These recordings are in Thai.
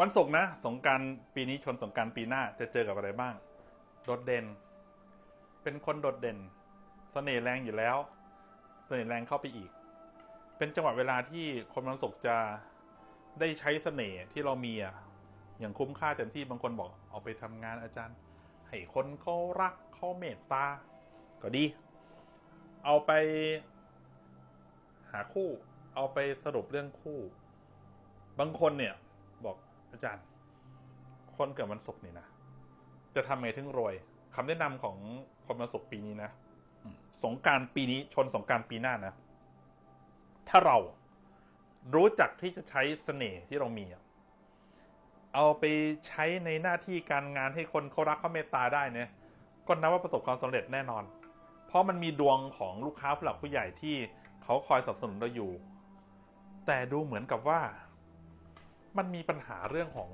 วันศุกร์นะ สงการปีนี้ชนสงการปีหน้าจะเจอกับอะไรบ้าง โดดเด่น เป็นคนโดดเด่นเสน่ห์แรงอยู่แล้วเสน่ห์แรงเข้าไปอีก เป็นจังหวะเวลาที่คนวันศุกร์จะได้ใช้เสน่ห์ที่เรามีอะอย่างคุ้มค่าเต็มที่บางคนบอกเอาไปทำงานอาจารย์ ให้คนเขารักเขาเมตตา ก็ดี เอาไปหาคู่ เอาไปสรุปเรื่องคู่ บางคนเนี่ย อาจารย์ คนเกิดวันศุกร์นี่นะ จะทำไงถึงรวยคำแนะนำของคนวันศุกร์ปีนี้นะสงการปีนี้ชนสงการปีหน้านะ ถ้าเรารู้จักที่จะใช้เสน่ห์ที่เรามีเอาไปใช้ในหน้าที่การงานให้คนเขารักเขาเมตตาได้เนี่ยก็นับว่าประสบความสำเร็จแน่นอน เพราะมันมีดวงของลูกค้าผู้หลักผู้ใหญ่ที่เขาคอยสนับสนุนเราอยู่ แต่ดูเหมือนกับว่า มันมีปัญหาเรื่องของ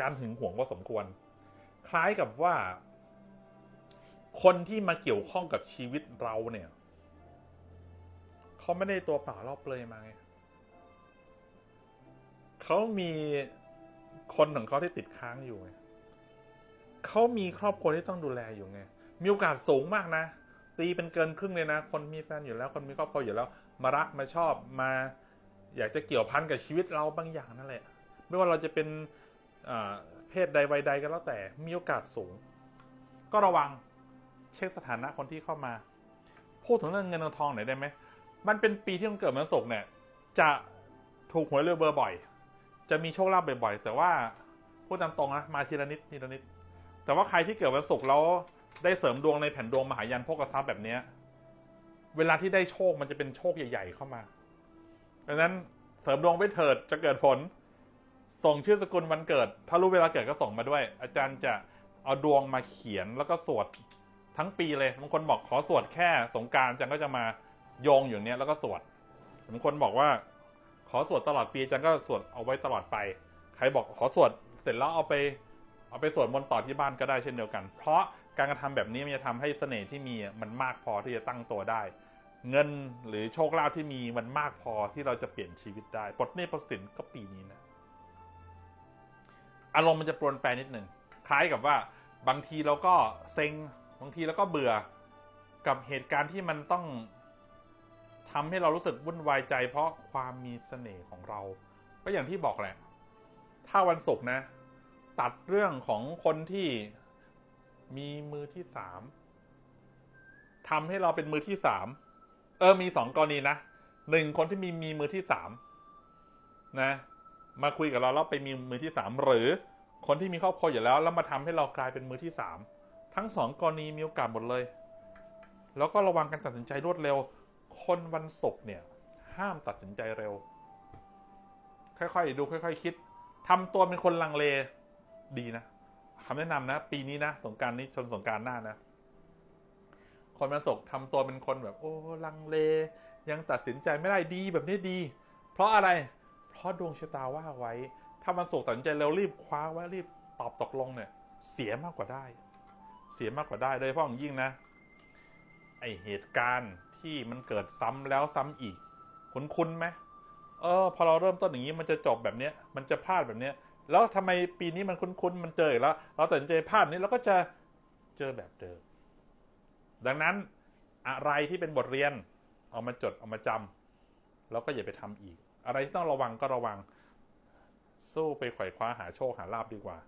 การหึงหวงพอสมควร คล้ายกับว่า คนที่มาเกี่ยวข้องกับชีวิตเราเนี่ยเขาไม่ได้ตัวเปล่าเล่าเปลยมาไงเขามีคนของเขาที่ติดค้างอยู่ไงเขามีครอบครัวที่ต้องดูแลอยู่ไง มีโอกาสสูงมากนะ ตีเป็นเกินครึ่งเลยนะ คนมีแฟนอยู่แล้ว คนมีครอบครัวอยู่แล้ว มารักมาชอบมา อยากจะเกี่ยวพันกับชีวิตเราบางอย่างนั่นแหละ ไม่ว่าเราจะเป็นเพศใดวัยใดก็แล้วแต่มีโอกาสสูง ก็ระวังเช็คสถานะคนที่เข้ามา พูดถึงเรื่องเงินทองหน่อยได้ไหมมันเป็นปีที่มันเกิดมันศกเนี่ย จะถูกหวยเรือเบอร์บ่อย จะมีโชคลาภบ่อยๆแต่ว่าพูดตามตรงนะมาทีละนิดทีละนิด แต่ว่าใครที่เกิดวันศุกร์แล้วได้เสริมดวงในแผ่นดวงมหายันพกทรัพย์แบบเนี้ยเวลาที่ได้โชคมันจะเป็นโชคใหญ่ ๆ เข้ามา ดังนั้นเสริมดวงไปเถิดจะเกิดผล ส่งชื่อสกุลวันเกิด ถ้ารู้เวลาเกิดก็ส่งมาด้วย อาจารย์จะเอาดวงมาเขียนแล้วก็สวดทั้งปีเลยบางคนบอกขอสวดแค่สงการอาจารย์ก็จะมาโยงอยู่เนี้ยแล้วก็สวดบางคนบอกว่า ขอสวดตลอดปีอาจารย์ก็สวดเอาไว้ตลอดไป ใครบอกขอสวดเสร็จแล้วเอาไป เอาไปสวดมนต์ต่อที่บ้านก็ได้เช่นเดียวกัน เพราะการกระทำแบบนี้มันจะทำให้เสน่ห์ที่มีมันมากพอที่จะตั้งตัวได้ เงินหรือโชคลาภที่มีมันมากพอที่เราจะเปลี่ยนชีวิตได้ปลดหนี้ปลดสินก็ปีนี้นะอารมณ์มันจะปรวนแปรนิดหนึ่งคล้ายกับว่าบางทีเราก็เซ็งบางทีเราก็เบื่อกับเหตุการณ์ที่มันต้องทำให้เรารู้สึกวุ่นวายใจ เพราะความมีเสน่ห์ของเรา ก็อย่างที่บอกแหละ ถ้าวันศุกร์นะ ตัดเรื่องของคนที่มีมือที่สามทำให้เราเป็นมือที่สาม เออมีสองกรณีนะหนึ่งคนที่มีมีมือที่สามนะ มาคุยกับเราแล้วไปมีมือที่สามหรือคนที่มีครอบครัวอยู่แล้ว แล้วมาทำให้เรากลายเป็นมือที่สามทั้งสองกรณีมีโอกาสหมดเลย แล้วก็ระวังการตัดสินใจรวดเร็ว คนวันศุกร์เนี่ย ห้ามตัดสินใจเร็ว ค่อยๆดูค่อย ๆ คิดทำตัวเป็นคนลังเลดีนะคำแนะนำนะ ปีนี้นะสงการนี้ชนสงการหน้านะ คนวันศุกร์ทำตัวเป็นคนแบบโอ้ลังเล ยังตัดสินใจไม่ได้ดีแบบนี้ดี เพราะอะไร เพราะดวงชะตาว่าไว้ ถ้ามันสกตัดสินใจเร็วรีบคว้าไว้รีบตอบตกลงเนี่ย เสียมากกว่าได้ เสียมากกว่าได้โดยเฉพาะอย่างยิ่งนะไอเหตุการณ์ที่มันเกิดซ้ำแล้วซ้ำอีก คุ้นๆไหมเออ พอเราเริ่มต้นอย่างนี้มันจะจบแบบเนี้ย มันจะพลาดแบบเนี้ย แล้วทำไมปีนี้มันคุ้นๆมันเจออีกแล้ว เราตัดสินใจพลาดนี้เราก็จะเจอแบบเดิม ดังนั้นอะไรที่เป็นบทเรียนเอามาจดเอามาจำแล้วก็อย่าไปทำอีก อะไรที่ต้องระวังก็ระวัง สู้ไปไขว่คว้าหาโชคหาลาบดีกว่า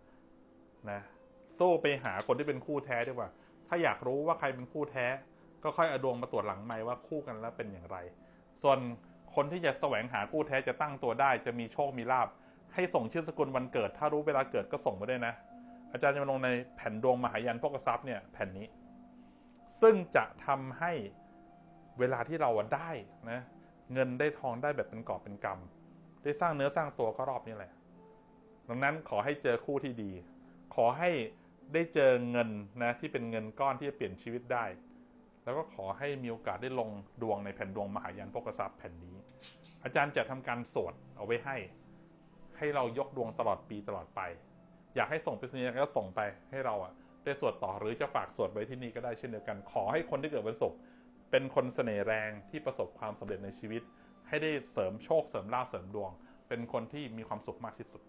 นะ สู้ไปหาคนที่เป็นคู่แท้ดีกว่า ถ้าอยากรู้ว่าใครเป็นคู่แท้ ก็ค่อยเอาดวงมาตรวจหลังไม่ว่าคู่กันแล้วเป็นอย่างไร ส่วนคนที่จะแสวงหาคู่แท้จะตั้งตัวได้ จะมีโชคมีลาบ ให้ส่งชื่อสกุลวันเกิด ถ้ารู้เวลาเกิดก็ส่งมาได้นะ อาจารย์จะมาลงในแผ่นดวงมหายันพกทรัพย์เนี่ยแผ่นนี้ ซึ่งจะทำให้เวลาที่เราได้นะเงินได้ทองได้แบบเป็นกอบเป็นกำได้สร้างเนื้อสร้างตัวก็รอบนี้แหละ ดังนั้นขอให้เจอคู่ที่ดี ขอให้ได้เจอเงินนะที่เป็นเงินก้อนที่จะเปลี่ยนชีวิตได้ แล้วก็ขอให้มีโอกาสได้ลงดวงในแผ่นดวงมหายันพกทรัพย์แผ่นนี้ อาจารย์จะทำการสวดเอาไว้ให้ ให้เรายกดวงตลอดปีตลอดไป อยากให้ส่งไปสนีย์ก็ส่งไปให้เราอะ ได้สวดต่อหรือจะฝากสวดไว้ที่นี่ก็ได้เช่นเดียวกัน ขอให้คนที่เกิดวันศุกร์เป็นคนเสน่ห์แรงที่ประสบความสำเร็จในชีวิต ให้ได้เสริมโชคเสริมลาภเสริมดวง เป็นคนที่มีความสุขมากที่สุด